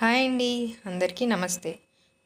Hi అండి అందరికీ నమస్తే.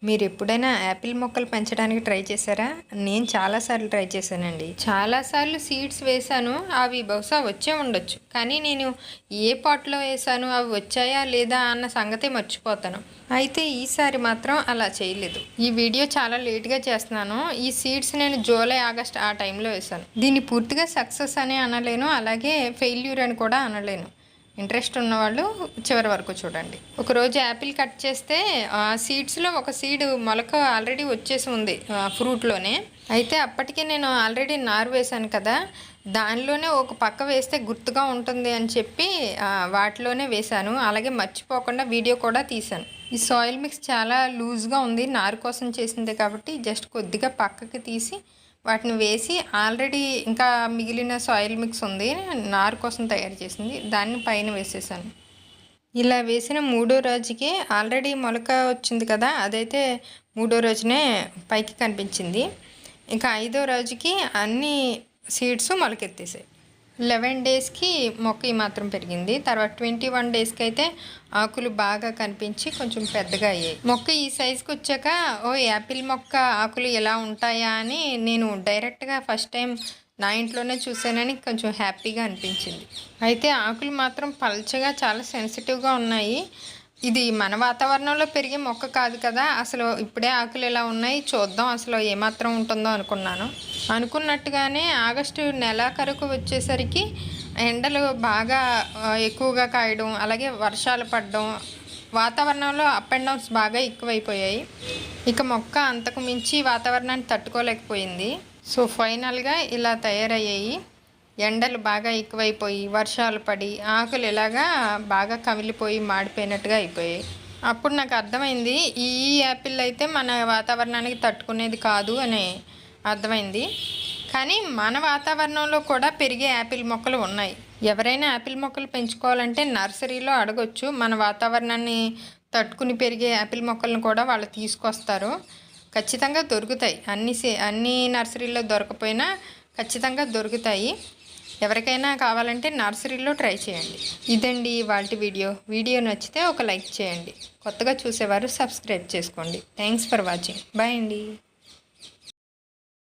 మీరు ఎప్పుడైనా యాపిల్ మొక్కలు పెంచడానికి ట్రై చేశారా? నేను చాలాసార్లు ట్రై చేశానండి. చాలాసార్లు సీడ్స్ వేశాను అవి బహుశా వచ్చే ఉండొచ్చు. కానీ నేను ఏ పాట్లో వేశాను అవి వచ్చాయా లేదా అన్న సంగతే మర్చిపోతాను. అయితే ఈసారి మాత్రం అలా చేయలేదు. ఈ వీడియో చాలా లేట్గా చేస్తున్నాను. ఈ సీడ్స్ నేను జూలై ఆగస్ట్ ఆ టైంలో వేశాను. దీన్ని పూర్తిగా సక్సెస్ అని అనలేను అలాగే ఫెయిల్యూర్ అని కూడా అనలేను. ఇంట్రెస్ట్ ఉన్నవాళ్ళు చివరి వరకు చూడండి. ఒకరోజు యాపిల్ కట్ చేస్తే ఆ సీడ్స్లో ఒక సీడ్ మొలక ఆల్రెడీ వచ్చేసి ఉంది ఫ్రూట్లోనే. అయితే అప్పటికే నేను ఆల్రెడీ నారు వేశాను కదా దానిలోనే ఒక పక్క వేస్తే గుర్తుగా ఉంటుంది అని చెప్పి వాటిలోనే వేశాను. అలాగే మర్చిపోకుండా వీడియో కూడా తీశాను. ఈ సాయిల్ మిక్స్ చాలా లూజ్గా ఉంది నారు కోసం చేసిందే కాబట్టి జస్ట్ కొద్దిగా పక్కకి తీసి వాటిని వేసి ఆల్రెడీ ఇంకా మిగిలిన సాయిల్ మిక్స్ ఉంది నారు కోసం తయారు చేసింది. దాన్ని పైన వేసేసాను. ఇలా వేసిన మూడో రోజుకి ఆల్రెడీ మొలక వచ్చింది కదా అదైతే మూడో రోజునే పైకి కనిపించింది. ఇంకా ఐదో రోజుకి అన్ని సీడ్స్ మొలకెత్తేసాయి. లెవెన్ డేస్కి మొక్క ఈ మాత్రం పెరిగింది. తర్వాత ట్వంటీ వన్ డేస్కి అయితే ఆకులు బాగా కనిపించి కొంచెం పెద్దగా అయ్యాయి. మొక్క ఈ సైజుకి వచ్చాక ఓ యాపిల్ మొక్క ఆకులు ఎలా ఉంటాయా అని నేను డైరెక్ట్గా ఫస్ట్ టైం నా ఇంట్లోనే చూసానని కొంచెం హ్యాపీగా అనిపించింది. అయితే ఆకులు మాత్రం పల్చగా చాలా సెన్సిటివ్గా ఉన్నాయి. ఇది మన వాతావరణంలో పెరిగే మొక్క కాదు కదా. అసలు ఇప్పుడే ఆకులు ఎలా ఉన్నాయి చూద్దాం అసలు ఏమాత్రం ఉంటుందో అనుకున్నాను. అనుకున్నట్టుగానే ఆగస్టు నెలాఖరుకు వచ్చేసరికి ఎండలు బాగా ఎక్కువగా కాయడం అలాగే వర్షాలు పడడం వాతావరణంలో అప్ అండ్ డౌన్స్ బాగా ఎక్కువైపోయాయి. ఇక మొక్క అంతకు మించి వాతావరణాన్ని తట్టుకోలేకపోయింది. సో ఫైనల్గా ఇలా తయారయ్యాయి. ఎండలు బాగా ఎక్కువైపోయి వర్షాలు పడి ఆకులు ఇలాగా బాగా కమిలిపోయి మాడిపోయినట్టుగా అయిపోయాయి. అప్పుడు నాకు అర్థమైంది ఈ యాపిల్ అయితే మన వాతావరణానికి తట్టుకునేది కాదు అని అర్థమైంది. కానీ మన వాతావరణంలో కూడా పెరిగే యాపిల్ మొక్కలు ఉన్నాయి. ఎవరైనా యాపిల్ మొక్కలు పెంచుకోవాలంటే నర్సరీలో అడగొచ్చు. మన వాతావరణాన్ని తట్టుకుని పెరిగే యాపిల్ మొక్కలను కూడా వాళ్ళు తీసుకొస్తారు. ఖచ్చితంగా దొరుకుతాయి. అన్ని అన్ని నర్సరీలో దొరకపోయినా ఖచ్చితంగా దొరుకుతాయి. ఎవరికైనా కావాలంటే నర్సరీలో ట్రై చేయండి. ఇదండి వాటి వీడియో. వీడియో నచ్చితే ఒక లైక్ చేయండి. కొత్తగా చూసేవారు సబ్స్క్రైబ్ చేసుకోండి. Thanks for watching. బాయ్ అండి.